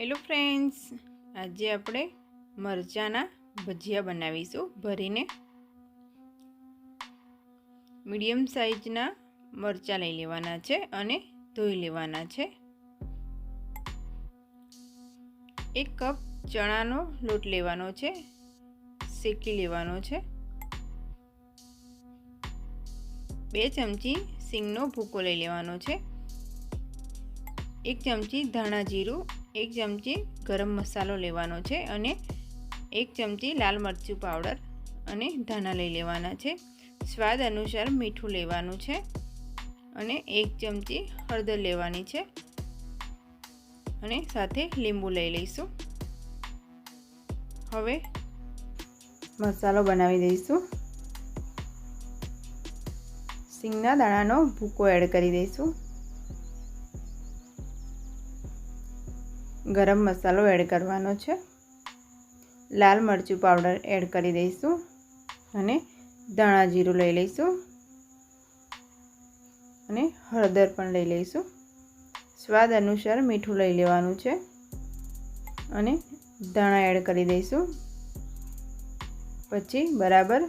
Hello friends આજે આપણે મરચાંના ભજીયા બનાવીશું ભરીને. મીડિયમ સાઈઝના મરચાં લઈ લેવાના છે અને ધોઈ લેવાના છે. એક કપ ચણાનો લોટ લેવાનો છે. શેકી લેવાનો છે. બે ચમચી સિંગનો ભૂકો લઈ લેવાનો છે. એક ચમચી ધાણા જીરું એક ચમચી ગરમ મસાલો લેવાનો છે અને એક ચમચી લાલ મરચું પાવડર અને ધાણા લઈ લેવાના છે. સ્વાદ અનુસાર મીઠું લેવાનું છે અને એક ચમચી હળદર લેવાની છે અને સાથે લીંબુ લઈ લઈશું. હવે મસાલો બનાવી દઈશું. સિંગના દાણાનો ભૂકો એડ કરી દઈશું. ગરમ મસાલો એડ કરવાનો છે. લાલ મરચું પાવડર એડ કરી દઈશું અને ધાણા જીરું લઈ લઈશું અને હળદર પણ લઈ લઈશું. સ્વાદ અનુસાર મીઠું લઈ લેવાનું છે અને ધાણા એડ કરી દઈશું. પછી બરાબર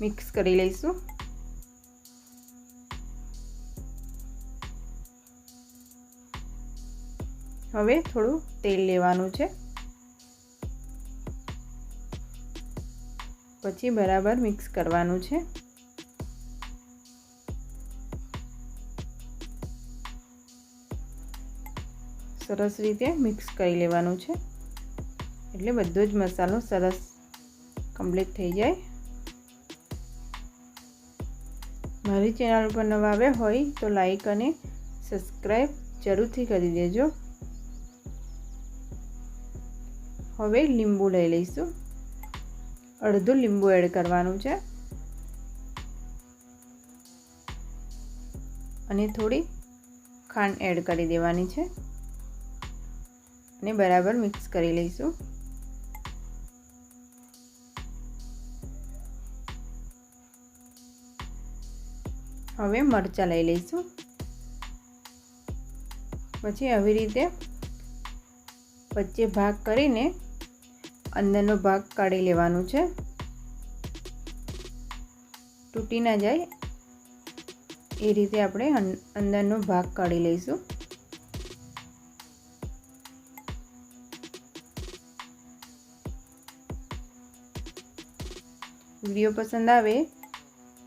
મિક્સ કરી લઈશું. હવે થોડું તેલ લેવાનું છે. પછી બરાબર મિક્સ કરવાનું છે. સરસ રીતે મિક્સ કરી લેવાનું છે. એટલે બધો જ મસાલો સરસ કમ્પ્લીટ થઈ જાય. મારી ચેનલ ઉપર નવા આવ્યા હોય તો લાઈક અને સબસ્ક્રાઈબ જરૂરથી કરી દેજો. હવે લીંબુ લઈ લઈશું. અડધું લીંબુ એડ કરવાનું છે. અને થોડી ખાંડ એડ કરી દેવાની છે. અને બરાબર મિક્સ કરી લઈશું. હવે મરચાં લઈ લઈશું. પછી આવી રીતે વચ્ચે ભાગ કરીને અંદરનો ભાગ કાઢી લેવાનું છે. તૂટી ના જાય. એ રીતે આપણે અંદરનો ભાગ કાઢી લઈશું. વીડિયો પસંદ આવે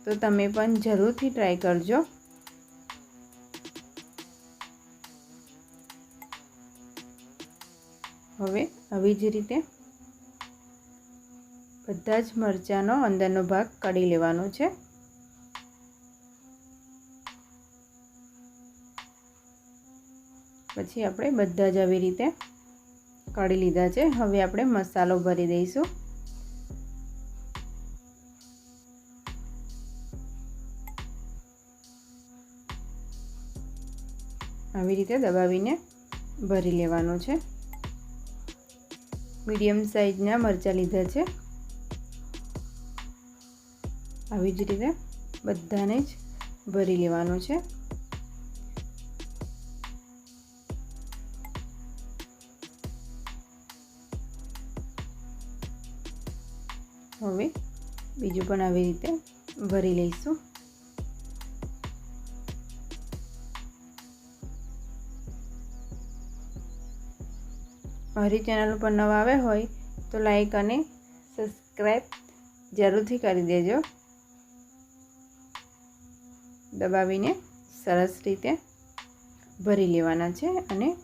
તો તમે પણ જરૂરથી ટ્રાય કરજો. હવે આવી જ રીતે બધા જ મરચાંનો અંદરનો ભાગ કાઢી લેવાનો છે. પછી આપણે બધા જ આવી રીતે કાઢી લીધા છે. હવે આપણે મસાલો ભરી દઈશું. આવી રીતે દબાવીને ભરી લેવાનો છે. મીડિયમ સાઈઝના મરચાં લીધા છે. આવી જ રીતે બધાને જ ભરી લેવાનું છે. હવે બીજું પણ આવી રીતે ભરી લઈશું. મારી ચેનલ ઉપર નવા આવ્યા હોય તો લાઈક અને સબસ્ક્રાઈબ જરૂરથી કરી દેજો. દબાવીને સરસ રીતે ભરી લેવાના છે અને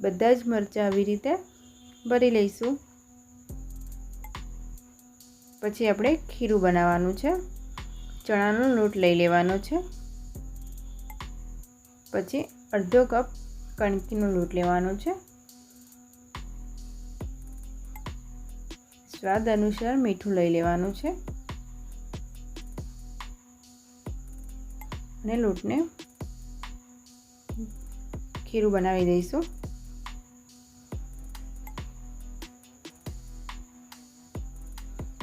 બધા જ મરચાં આવી રીતે ભરી લઈશું. પછી આપણે ખીરું બનાવવાનું છે. ચણાનો લોટ લઈ લેવાનો છે. પછી અડધો કપ કણકીનો લોટ લેવાનો છે. સ્વાદ અનુસાર મીઠું લઈ લેવાનું છે. અને લોટને ખીરું બનાવી દઈશું.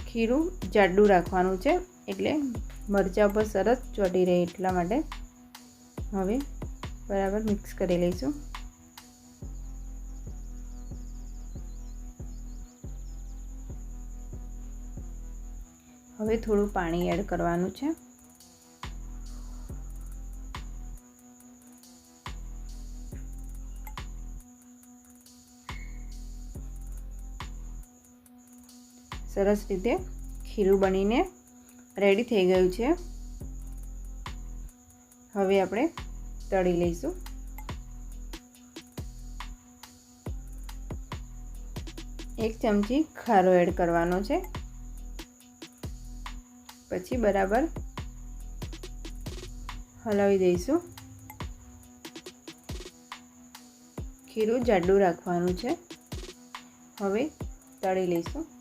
ખીરું જાડું રાખવાનું છે, એટલે મરચાં ઉપર સરસ ચોટી રહે એટલા માટે. હવે બરાબર મિક્સ કરી લઈશું. હવે થોડું પાણી એડ કરવાનું છે. સરસ રીતે ખીરું બનીને રેડી થઈ ગયું છે. હવે આપણે તળી લઈશું. એક ચમચી ખારો એડ કરવાનો છે. પછી બરાબર હલાવી દઈશું. ખીરું જાડું રાખવાનું છે. હવે તળી લઈશું.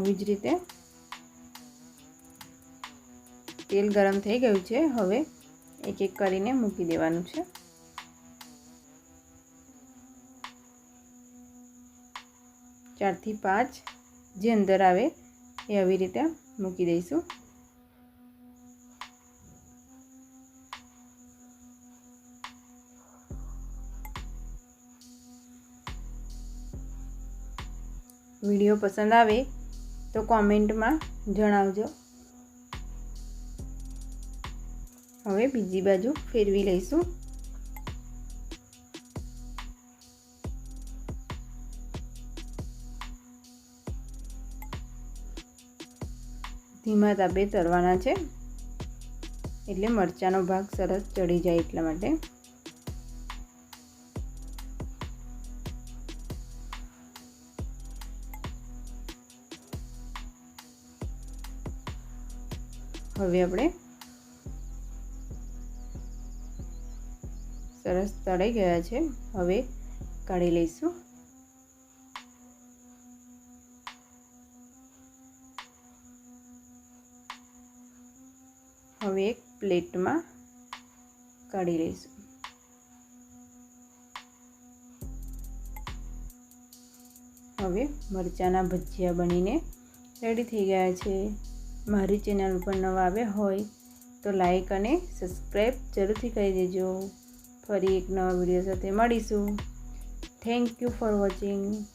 આવી જ રીતે તેલ ગરમ થઈ ગયું છે. હવે એક એક કરીને મૂકી દેવાનું છે. ચારથી પાંચ જે અંદર આવે એ આવી રીતે મૂકી દઈશું. વીડિયો પસંદ આવે તો કોમેન્ટમાં જણાવજો. હવે બીજી બાજુ ફેરવી લઈશું. ધીમા તાપે તરવાના છે. એટલે મરચાંનો ભાગ સરસ ચડી જાય એટલા માટે. હવે આપણે સરસ તળાઈ ગયા છે. હવે કાઢી લઈશું. હવે એક પ્લેટમાં કાઢી લઈશું. હવે મરચાંના ભજીયા બનીને રેડી થઈ ગયા છે. મારી ચેનલ ઉપર નવા આવ્યા હોય તો લાઈક અને સબસ્ક્રાઈબ જરૂરથી કરી દેજો. ફરી એક નવા વીડિયો સાથે મળીશું. Thank you for watching